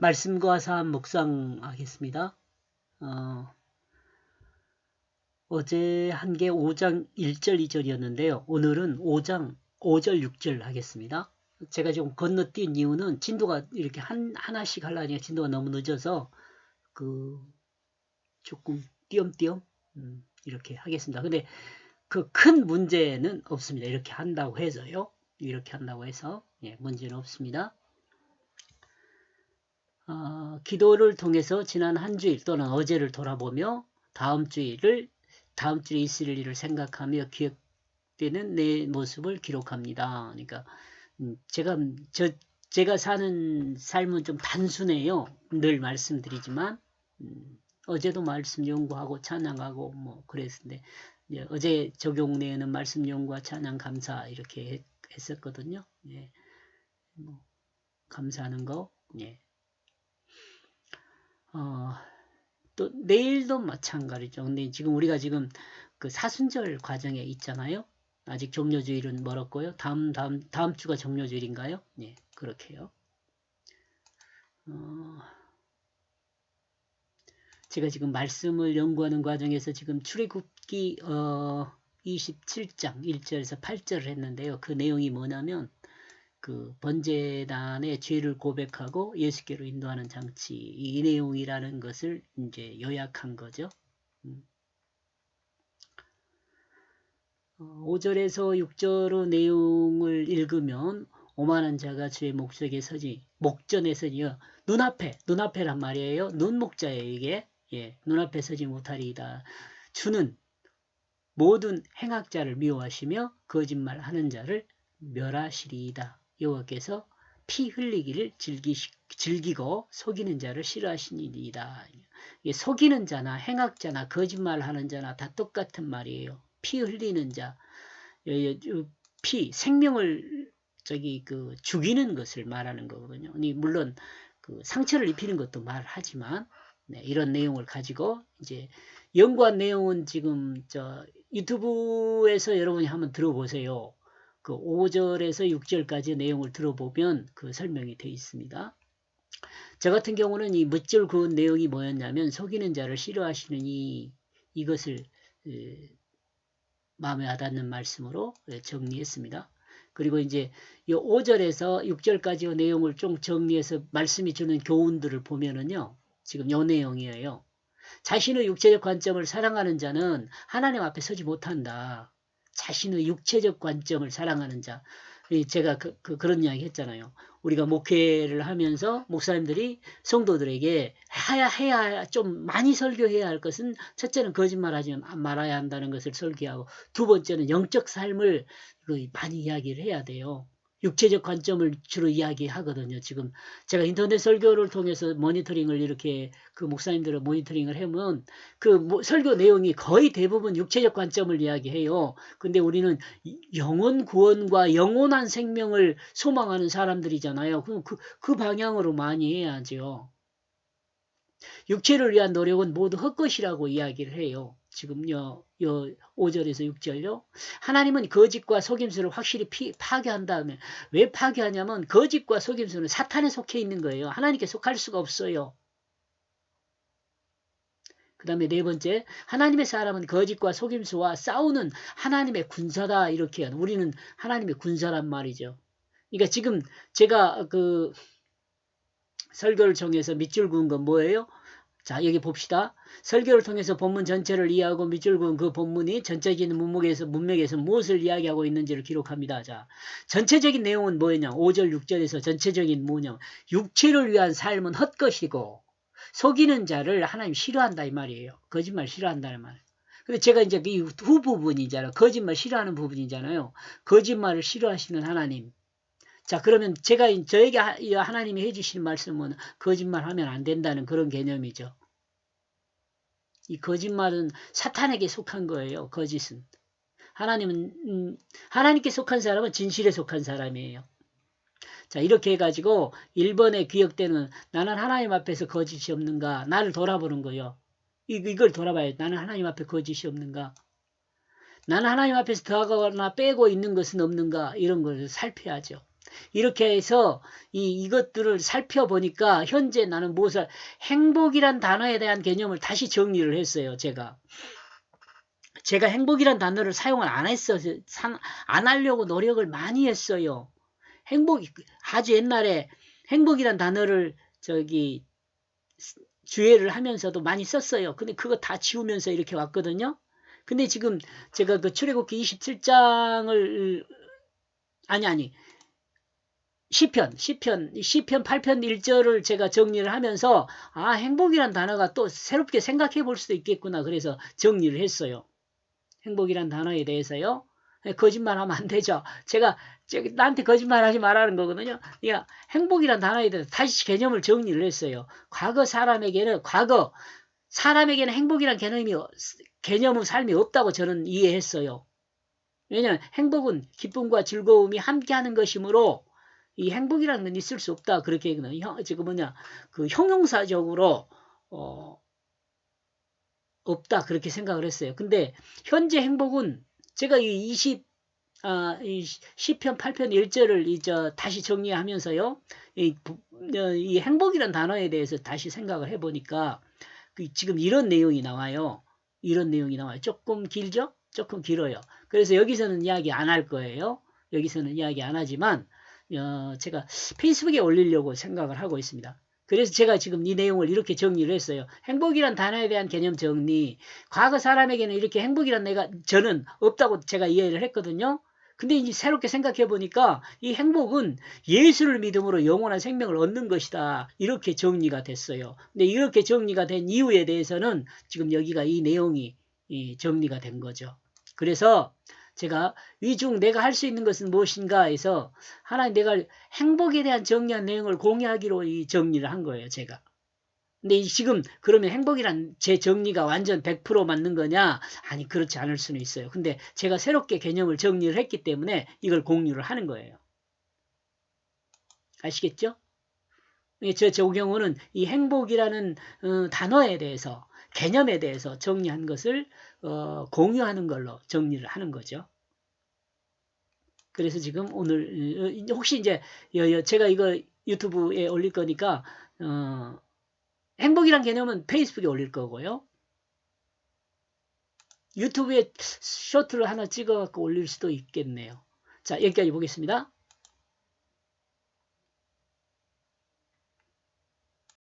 말씀과 사람 묵상하겠습니다. 어, 어제 한 게 5장 1절 2절이었는데요. 오늘은 5장 5절 6절 하겠습니다. 제가 좀 건너뛴 이유는 진도가 이렇게 한, 하나씩 하려니까 진도가 너무 늦어서 그 조금 띄엄띄엄 음, 이렇게 하겠습니다. 근데 그 큰 문제는 없습니다. 이렇게 한다고 해서요. 이렇게 한다고 해서 예, 문제는 없습니다. 어, 기도를 통해서 지난 한 주일 또는 어제를 돌아보며 다음 주일을 다음 주에 있을 일을 생각하며 기억되는 내 모습을 기록합니다. 그러니까 음, 제가 저 제가 사는 삶은 좀 단순해요. 늘 말씀드리지만 음, 어제도 말씀 연구하고 찬양하고 뭐 그랬는데 어제 적용 내에는 말씀 연구와 찬양 감사 이렇게 했, 었거든요 예. 뭐 감사하는 거 예. 어, 또 내일도 마찬가지죠. 근데 지금 우리가 지금 그 사순절 과정에 있잖아요. 아직 종료주일은 멀었고요. 다음 다음 다음 주가 종료주일인가요? 네, 그렇게요. 어, 제가 지금 말씀을 연구하는 과정에서 지금 출애굽기 어, 27장 1절에서 8절을 했는데요. 그 내용이 뭐냐면 그 번제단의 죄를 고백하고 예수께로 인도하는 장치 이 내용이라는 것을 이제 요약한 거죠. 5절에서 음. 6절의 어, 내용을 읽으면 오만한 자가 주의 목적에 서지 목전에 서지요. 눈앞에 눈앞에란 말이에요. 눈목자예요 이게. 예, 눈앞에 서지 못하리이다. 주는 모든 행악자를 미워하시며 거짓말하는 자를 멸하시리이다 여호와께서 피 흘리기를 즐기, 즐기고 속이는 자를 싫어하시니이다. 속이는 자나 행악자나 거짓말하는 자나 다 똑같은 말이에요. 피 흘리는 자, 피 생명을 저기 그 죽이는 것을 말하는 거거든요. 물론 그 상처를 입히는 것도 말하지만 네, 이런 내용을 가지고 이제 연구한 내용은 지금 저 유튜브에서 여러분이 한번 들어보세요. 그 5절에서 6절까지 내용을 들어보면 그 설명이 되어 있습니다. 저 같은 경우는 이 묻절 그은 내용이 뭐였냐면 속이는 자를 싫어하시는 이 이것을 마음에 와닿는 말씀으로 정리했습니다. 그리고 이제 이 5절에서 6절까지의 내용을 좀 정리해서 말씀이 주는 교훈들을 보면은요. 지금 요 내용이에요. 자신의 육체적 관점을 사랑하는 자는 하나님 앞에 서지 못한다. 자신의 육체적 관점을 사랑하는 자. 제가 그, 그, 런 이야기 했잖아요. 우리가 목회를 하면서 목사님들이 성도들에게 해야, 해야, 좀 많이 설교해야 할 것은 첫째는 거짓말 하지 말아야 한다는 것을 설교하고 두 번째는 영적 삶을 많이 이야기를 해야 돼요. 육체적 관점을 주로 이야기하거든요. 지금 제가 인터넷 설교를 통해서 모니터링을 이렇게 그 목사님들을 모니터링을 하면 그 설교 내용이 거의 대부분 육체적 관점을 이야기해요. 근데 우리는 영원 구원과 영원한 생명을 소망하는 사람들이잖아요. 그럼 그, 그 방향으로 많이 해야죠. 육체를 위한 노력은 모두 헛것이라고 이야기를 해요. 지금요, 요 5절에서 6절요. 하나님은 거짓과 속임수를 확실히 피, 파괴한 다음에 왜 파괴하냐면 거짓과 속임수는 사탄에 속해 있는 거예요. 하나님께 속할 수가 없어요. 그 다음에 네 번째, 하나님의 사람은 거짓과 속임수와 싸우는 하나님의 군사다. 이렇게 우리는 하나님의 군사란 말이죠. 그러니까 지금 제가 그 설교를 정해서 밑줄 그은 건 뭐예요? 자, 여기 봅시다. 설교를 통해서 본문 전체를 이해하고 밑줄 그은 그 본문이 전체적인 문맥에서, 문맥에서 무엇을 이야기하고 있는지를 기록합니다. 자, 전체적인 내용은 뭐였냐? 5절, 6절에서 전체적인 뭐냐? 육체를 위한 삶은 헛것이고, 속이는 자를 하나님 싫어한다 이 말이에요. 거짓말 싫어한다는 말. 근데 제가 이제 이 후 부분이잖아요. 거짓말 싫어하는 부분이잖아요. 거짓말을 싫어하시는 하나님. 자, 그러면 제가 저에게 하나님이 해주신 말씀은 거짓말 하면 안 된다는 그런 개념이죠. 이 거짓말은 사탄에게 속한 거예요. 거짓은. 하나님은, 음, 하나님께 속한 사람은 진실에 속한 사람이에요. 자, 이렇게 해가지고 1번에 기억되는 나는 하나님 앞에서 거짓이 없는가? 나를 돌아보는 거예요. 이, 이걸 돌아봐야 나는 하나님 앞에 거짓이 없는가? 나는 하나님 앞에서 더하거나 빼고 있는 것은 없는가? 이런 걸 살펴야죠. 이렇게 해서 이, 이것들을 살펴보니까 현재 나는 무엇을 행복이란 단어에 대한 개념을 다시 정리를 했어요. 제가. 제가 행복이란 단어를 사용을 안 했어요. 산- 안 하려고 노력을 많이 했어요. 행복이 아주 옛날에 행복이란 단어를 저기 주의를 하면서도 많이 썼어요. 근데 그거 다 지우면서 이렇게 왔거든요. 근데 지금 제가 그 출애굽기 27장을 아니 아니 시편 시편 시편 8편 1절을 제가 정리를 하면서 아 행복이란 단어가 또 새롭게 생각해 볼 수도 있겠구나 그래서 정리를 했어요. 행복이란 단어에 대해서요. 예, 거짓말하면 안 되죠. 제가 나한테 거짓말하지 말라는 거거든요. 그러니까 행복이란 단어에 대해서 다시 개념을 정리를 했어요. 과거 사람에게는 과거 사람에게는 행복이란 개념이 개념은 삶이 없다고 저는 이해했어요. 왜냐하면 행복은 기쁨과 즐거움이 함께하는 것이므로 이 행복이라는 건 있을 수 없다 그렇게 얘기는 형 지금 뭐냐 그 형용사적으로 어 없다 그렇게 생각을 했어요. 근데 현재 행복은 제가 이 20, 아, 이 시편 8편 1절을 이저 다시 정리하면서요. 이, 부- 어, 이 행복이란 단어에 대해서 다시 생각을 해보니까 그 지금 이런 내용이 나와요. 이런 내용이 나와요. 조금 길죠? 조금 길어요. 그래서 여기서는 이야기 안 할 거예요. 여기서는 이야기 안 하지만 어, 제가 페이스북에 올리려고 생각을 하고 있습니다. 그래서 제가 지금 이 내용을 이렇게 정리를 했어요. 행복이란 단어에 대한 개념 정리. 과거 사람에게는 이렇게 행복이란 내가 저는 없다고 제가 이해를 했거든요. 근데 이제 새롭게 생각해 보니까 이 행복은 예수를 믿음으로 영원한 생명을 얻는 것이다. 이렇게 정리가 됐어요. 근데 이렇게 정리가 된 이유에 대해서는 지금 여기가 이 내용이 이 정리가 된 거죠. 그래서 제가 위중 내가 할 수 있는 것은 무엇인가 해서 하나님 내가 행복에 대한 정리한 내용을 공유하기로 이 정리를 한 거예요, 제가. 근데 이 지금 그러면 행복이란 제 정리가 완전 100% 맞는 거냐? 아니 그렇지 않을 수는 있어요. 근데 제가 새롭게 개념을 정리를 했기 때문에 이걸 공유를 하는 거예요. 아시겠죠? 예, 저, 저 경우는 이 행복이라는 어, 단어에 대해서 개념에 대해서 정리한 것을 어, 공유하는 걸로 정리를 하는 거죠. 그래서 지금 오늘 어, 혹시 이제 제가 이거 유튜브에 올릴 거니까 어, 행복이란 개념은 페이스북에 올릴 거고요. 유튜브에 쇼트를 하나 찍어 갖고 올릴 수도 있겠네요. 자, 여기까지 보겠습니다.